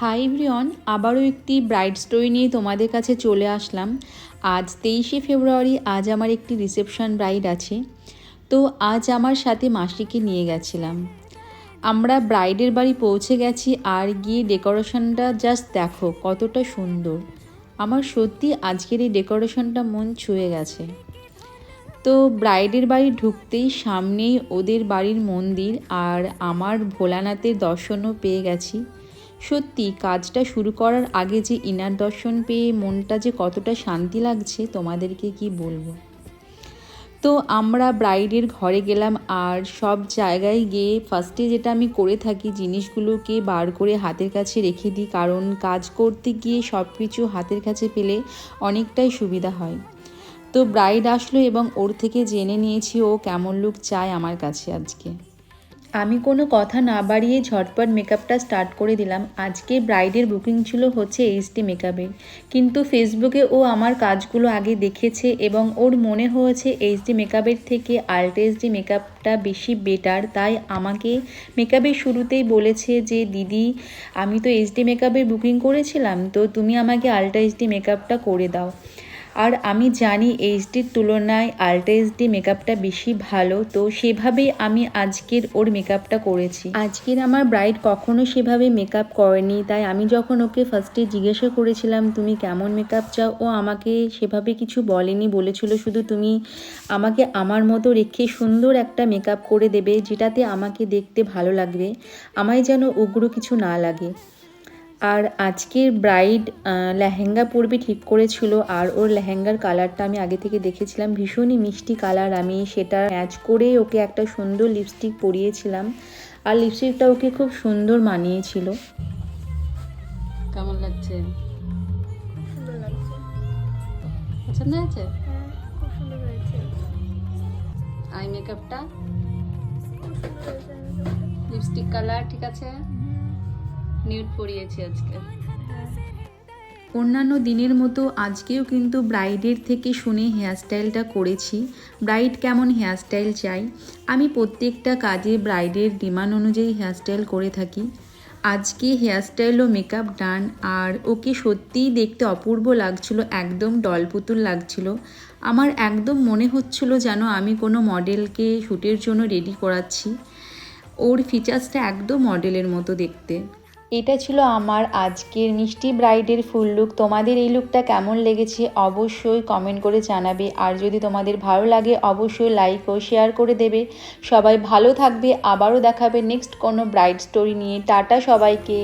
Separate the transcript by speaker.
Speaker 1: High Brian আবারও একটি bride story নিয়ে তোমাদের কাছে চলে আসলাম। আজ তেইশে ফেব্রুয়ারি, আজ আমার একটি রিসেপশন ব্রাইড আছে। তো আজ আমার সাথে মাসিকে নিয়ে গেছিলাম। আমরা ব্রাইডের বাড়ি পৌঁছে গেছি আর গিয়ে ডেকোরেশনটা জাস্ট দেখো কতটা সুন্দর। আমার সত্যি আজকের এই ডেকোরেশনটা মন ছুঁয়ে গেছে। তো ব্রাইডের বাড়ি ঢুকতেই সামনেই ওদের বাড়ির মন্দির আর আমার ভোলানাথের দর্শনও পেয়ে গেছি। সত্যি, কাজটা শুরু করার আগে যে ইনার দর্শন পেয়ে মনটা যে কতটা শান্তি লাগছে, তোমাদেরকে কি বলব? তো আমরা ব্রাইডের ঘরে গেলাম আর সব জায়গায় গিয়ে ফার্স্টে যেটা আমি করে থাকি জিনিসগুলোকে বার করে হাতের কাছে রেখে দিই। কারণ কাজ করতে গিয়ে সব কিছু হাতের কাছে পেলে অনেকটাই সুবিধা হয়। তো ব্রাইড আসলো এবং ওর থেকে জেনে নিয়েছি ও কেমন লুক চায় আমার কাছে আজকে। আমি কোনো কথা না বাড়িয়ে ঝটপট মেকআপটা স্টার্ট করে দিলাম। আজকে ব্রাইডের বুকিং ছিল হচ্ছে এইচডি মেকআপের। কিন্তু ফেসবুকে ও আমার কাজগুলো আগে দেখেছে এবং ওর মনে হয়েছে এইচডি মেকআপের থেকে আল্ট্রা এইচডি মেকআপটা বেশি বেটার। তাই আমাকে মেকআপের শুরুতেই বলেছে যে, দিদি, আমি তো এইচডি মেকআপের বুকিং করেছিলাম, তো তুমি আমাকে আল্ট্রা এইচডি মেকআপটা করে দাও। আর আমি জানি এইচডির তুলনায় আলট্রা এইচডি মেকআপটা বেশি ভালো, তো সেভাবেই আমি আজকের ওর মেকআপটা করেছি। আজকের আমার ব্রাইড কখনো সেভাবে মেকআপ করেনি, তাই আমি যখন ওকে ফার্স্টে জিজ্ঞাসা করেছিলাম, তুমি কেমন মেকআপ চাও? ও আমাকে সেভাবে কিছু বলেনি, বলেছিল শুধু তুমি আমাকে আমার মতো রেখে সুন্দর একটা মেকআপ করে দেবে, যেটাতে আমাকে দেখতে ভালো লাগবে, আমায় যেন উগ্র কিছু না লাগে। আর আজকের ব্রাইড লেহেঙ্গা পরবে ঠিক করেছিল আর ওর লেহেঙ্গার কালারটা আমি আগে থেকে দেখেছিলাম ভীষণই মিষ্টি কালার। আমি সেটা ম্যাচ করে ওকে একটা সুন্দর লিপস্টিক পরিয়েছিলাম আর লিপস্টিকটা ওকে খুব সুন্দর মানিয়েছিল। কেমন লাগছে? পছন্দ হয়েছে?
Speaker 2: হ্যাঁ
Speaker 1: আই মেকআপটা। লিপস্টিক কালার ঠিক আছে? নিউড পরিয়েছি আজকে। অন্যান্য দিনের মতো আজকেও কিন্তু ব্রাইডের থেকে শুনে হেয়ারস্টাইলটা করেছি। ব্রাইড কেমন হেয়ারস্টাইল চাই? আমি প্রত্যেকটা কাজে ব্রাইডের ডিমান্ড অনুযায়ী হেয়ারস্টাইল করে থাকি। আজকে হেয়ারস্টাইল ও মেকআপ ডান, আর ওকে সত্যিই দেখতে অপূর্ব লাগছিল, একদম ডলপুতুল লাগছিল। আমার একদম মনে হচ্ছিল যেন আমি কোনো মডেলকে শ্যুটের জন্য রেডি করাচ্ছি। ওর ফিচার্সটা একদম মডেলের মতো দেখতে। এটা ছিল আমার আজকের মিষ্টি ব্রাইডের ফুল লুক তোমাদের এই লুকটা কেমন লেগেছে অবশ্যই কমেন্ট করে জানাবে। আর যদি তোমাদের ভালো লাগে, অবশ্যই লাইক ও শেয়ার করে দেবে। সবাই ভালো থাকবে। আবারও দেখাবে নেক্সট কোনো ব্রাইড স্টোরি নিয়ে। টাটা সবাইকে।